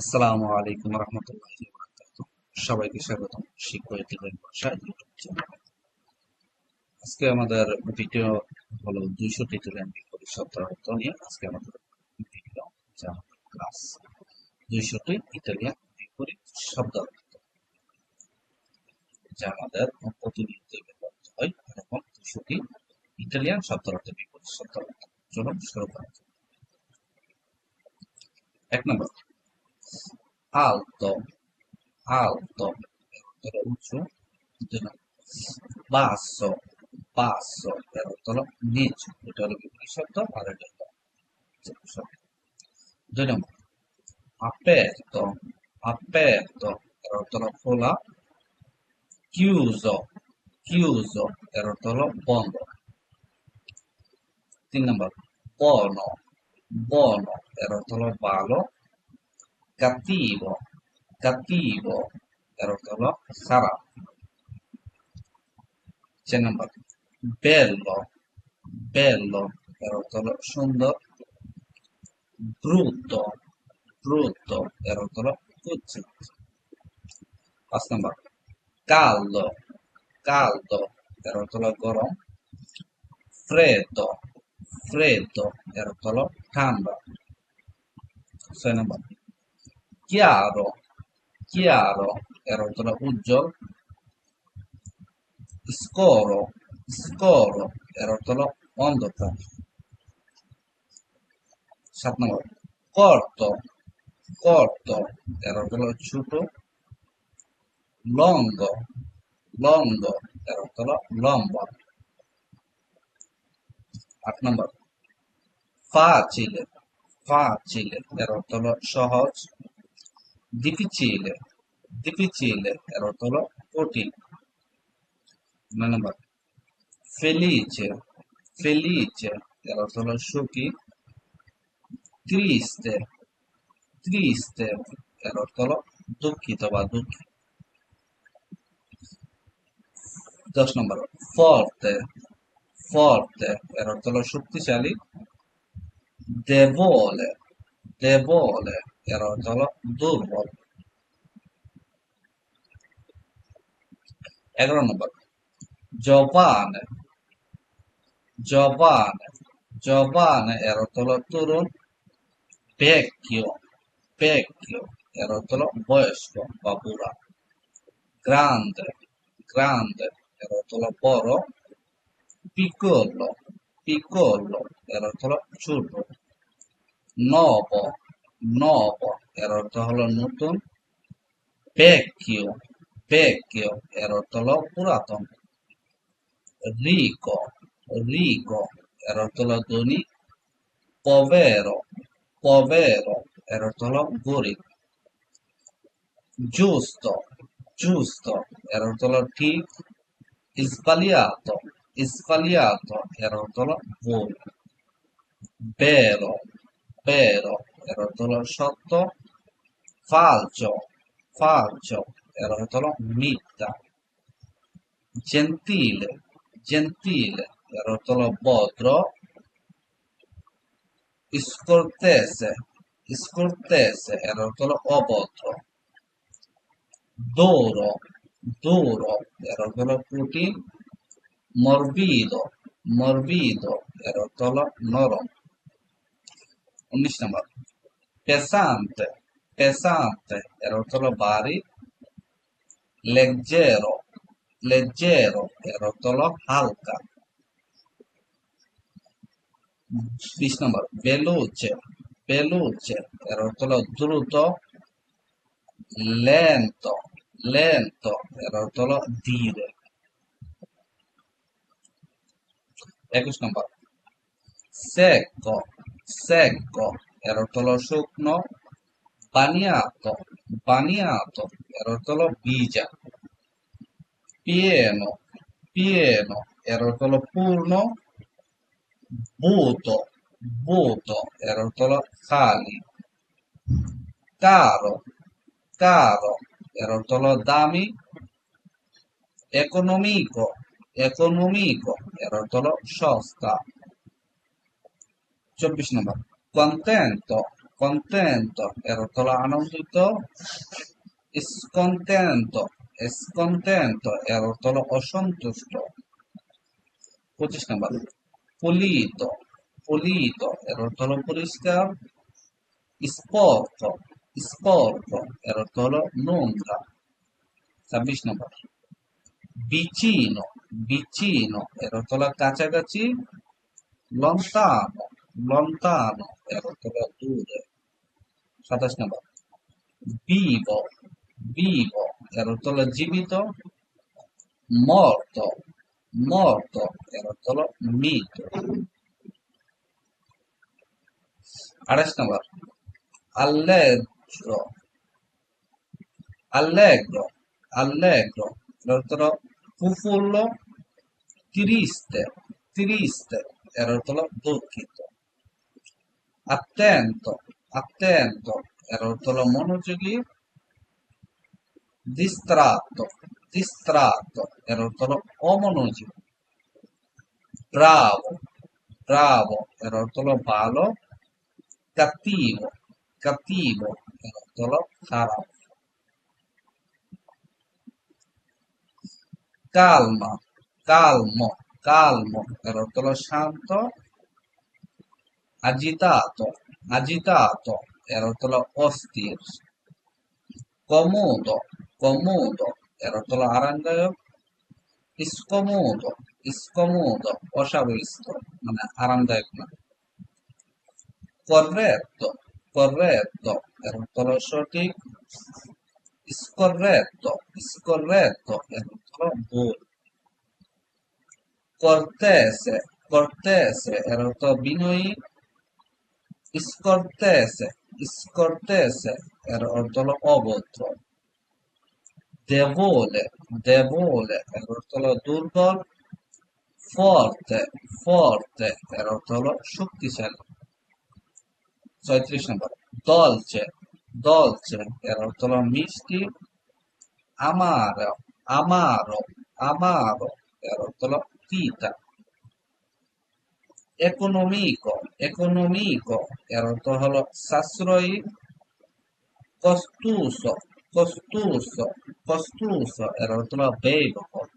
আসসালামু আলাইকুম রহমতুল্লাহি সবাইকে স্বাগত আজকে আমাদের ভিডিও হলো বিপরীত শব্দার্থ নিয়ে। আজকে আমাদের ভিডিও যা ক্লাস। দুইশোটি ইতালিয়ান বিপরীত শব্দার্থ যা আমাদের প্রতিনিয়ত ব্যবহৃত হয়। এরকম দুইশোটি ইতালিয়ান শব্দার্থ বিপরীত শব্দার্থ চলুন শুরু করা এক নম্বর। alto, alto, per uccio, basso, basso, per otolo, nici, এটা হলো বিপরীত শব্দ আর এটা হলো শব্দ দুই নম্বর aperto, aperto, per otolo খোলা, chiuso, chiuso, per otolo বন্ধ তিন নম্বর buono, buono, per otolo ভালো, cattivo, cattivo, Garottolo sarà. C'è un number. Bello, bello, Garottolo Sundor. Brutto, brutto, Garottolo Guzzit. un number. Caldo, caldo, Garottolo Goron. Freddo, freddo, Garottolo Camba. un number chiaro, chiaro, এর অর্থ হলো উজ্জ্বল scoro, scoro, এর অর্থ হলো অন্ধকার সাত নম্বর corto, corto, এর অর্থ হলো ছোট longo, longo, এর অর্থ হলো লম্বা আট নম্বর facile, facile, এর অর্থ হলো সহজ difficile, difficile, এর অর্থ হলো কঠিন নয় নম্বর felice, felice, এর অর্থ হলো সুখী triste, triste, এর অর্থ হলো দুঃখিত বা দুঃখী দশ নম্বর forte, forte, এর অর্থ শক্তিশালী debole, debole, এর অর্থ হলো দুর্বল এগারো নম্বর জবানে জবানে জবানে এর অর্থ হলো তরুণ vecchio, vecchio, এর অর্থ হলো বয়স্ক বা বুড়া grande, grande, এর অর্থ হলো বড় piccolo, piccolo, এর অর্থ হলো ছোট novo, novo, এর অর্থ হলো নতুন vecchio, vecchio, এর অর্থ হলো পুরাতন rico, rico, এর অর্থ হলো ধনী povero, povero, এর অর্থ হলো গরিব giusto, giusto, এর অর্থ হলো ঠিক sbagliato, sbagliato, এর অর্থ হলো ভুল vero, vero, এর অর্থ হলো সত্য falso, falso, এর অর্থ হলো মিথ্যা gentile, gentile, এর অর্থ হলো ভদ্র scortese, scortese, এর অর্থ হলো অভদ্র duro, duro, এর অর্থ হলো কঠিন morbido, morbido, এর অর্থ হলো নরম উনিশ নম্বর pesante, pesante, এর অর্থ হলো ভারী leggero, leggero, এর অর্থ হলো হালকা বিশ নম্বর veloce, veloce, এর অর্থ হলো দ্রুত lento, lento, এর অর্থ হলো ধীরে একুশ নম্বর secco, secco, এর অর্থ হলো শুকনো বানিয়াতো বানিয়াতো এর অর্থ হলো বীজা pieno, pieno, এর অর্থ হলো পূর্ণ vuoto, vuoto, এর অর্থ হলো খালি caro, caro, এর অর্থ হলো দামি economico, economico, এর অর্থ হলো সস্তা চব্বিশ নম্বর contento, contento এর অর্থ হলো আনন্দিত স্কন্টেন্টো স্কন্টেন্টো এর অর্থ হলো অসন্তুষ্ট পঁচিশ নাম্বার পুলিত পুলিত এর অর্থ হলো পরিষ্কার স্পর্ক স্পর্ক এর অর্থ হলো নোংরা ছাব্বিশ নম্বর vicino vicino এর অর্থ হলো কাছাকাছি lontano lontano এর অর্থ হলো দূরে সাতাশ নম্বর vivo vivo এর অর্থ হলো জীবিত morto morto এর অর্থ হলো মৃত আঠাশ নম্বর allegro allegro allegro এর অর্থ হলো প্রফুল্ল triste triste এর অর্থ হলো দুঃখিত attento, attento, rotolo monogeli, distratto, distratto, rotolo omonogeli, bravo, bravo, rotolo palo, cattivo, cattivo, rotolo harap. Calma, calmo, calmo, rotolo santo, agitato agitato এর অর্থ হলো অস্থির comodo comodo এর অর্থ হলো আরামদায়ক scomodo scomodo অস্বাভাবিক মানে আরামদায়ক না corretto corretto এর অর্থ হলো সঠিক scorretto scorretto এর অর্থ হলো ভুল cortese cortese এর অর্থ বিনয়ী scortese scortese এর অর্থ হলো অভদ্র debole debole এর অর্থ হলো দুর্বল forte forte এর অর্থ হলো শক্তিশালী ছয়ত্রিশ নম্বর dolce dolce এর অর্থ হলো মিষ্টি amaro amaro amaro এর অর্থ হলো তিতা economico economico এর অর্থ হলো সাশ্রয়ী costoso costoso costoso এর অর্থ হলো ব্যয়বহুল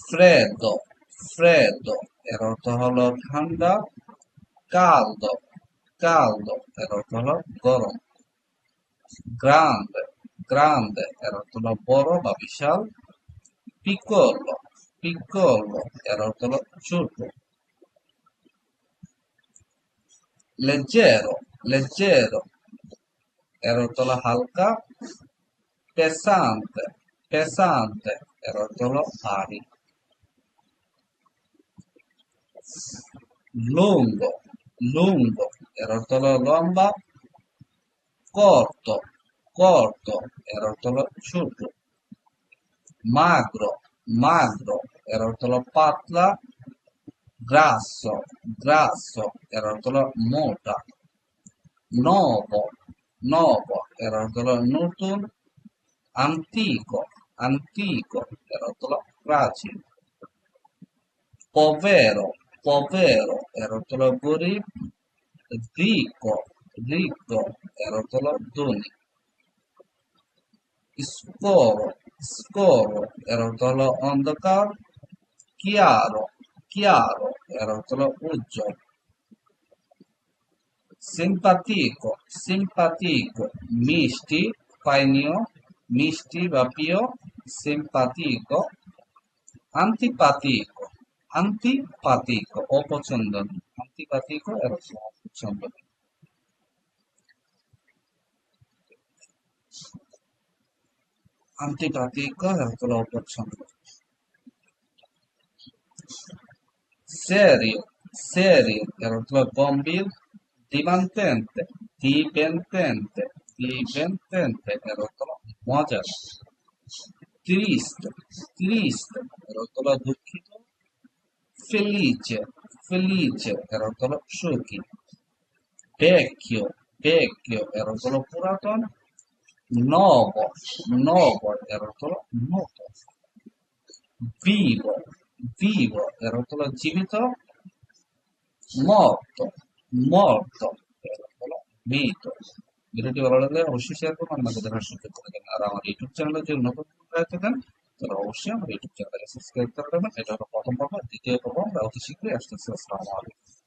freddo freddo এর অর্থ হলো ঠান্ডা caldo caldo এর অর্থ হলো গরম grande grande এর অর্থ হলো বড় বা বিশাল piccolo piccolo এর অর্থ হলো ছোট leggero, leggero, erotolo halka, pesante, pesante, erotolo pari. Lungo, lungo, erotolo lomba, corto, corto, erotolo ciuto. Magro, magro, erotolo patla, grasso, grasso erotolo muta, novo, novo erotolo nutun, antico, antico erotolo fragile, povero, povero erotolo buri, ricco, ricco erotolo duni, scoro, scoro erotolo ondakar, chiaro, chiaro, erotolo, uggio. Simpatico, simpatico, misti, painio, misti, vapio, simpatico, antipatico, antipatico, opochandani, antipatico, erotolo, opochandani. antipatico, erotolo, opochandani. হলো অপছন্দ serio serio এর অর্থ হলো গম্ভীর divertente divertente divertente এর অর্থ হলো মজার triste triste এর অর্থ হলো দুঃখিত felice felice এর অর্থ হলো সুখী vecchio vecchio এর অর্থ হলো পুরাতন novo novo এর অর্থ হলো নতুন vivo vivo অর্থ হলো জীবিত morto morto এর হলো নিহিত ভিডিওটি ভালো লাগলে অবশ্যই শেয়ার করুন আপনাদের দেখার সুযোগ করে দেন আর আমার ইউটিউব চ্যানেলে যে নতুন হয়ে থাকেন তারা অবশ্যই আমার ইউটিউব চ্যানেলটাকে সাবস্ক্রাইব করে দেবেন এটা হলো প্রথম পর্ব দ্বিতীয় পর্ব আমরা অতি শীঘ্রই আসতেছি আসসালামু আলাইকুম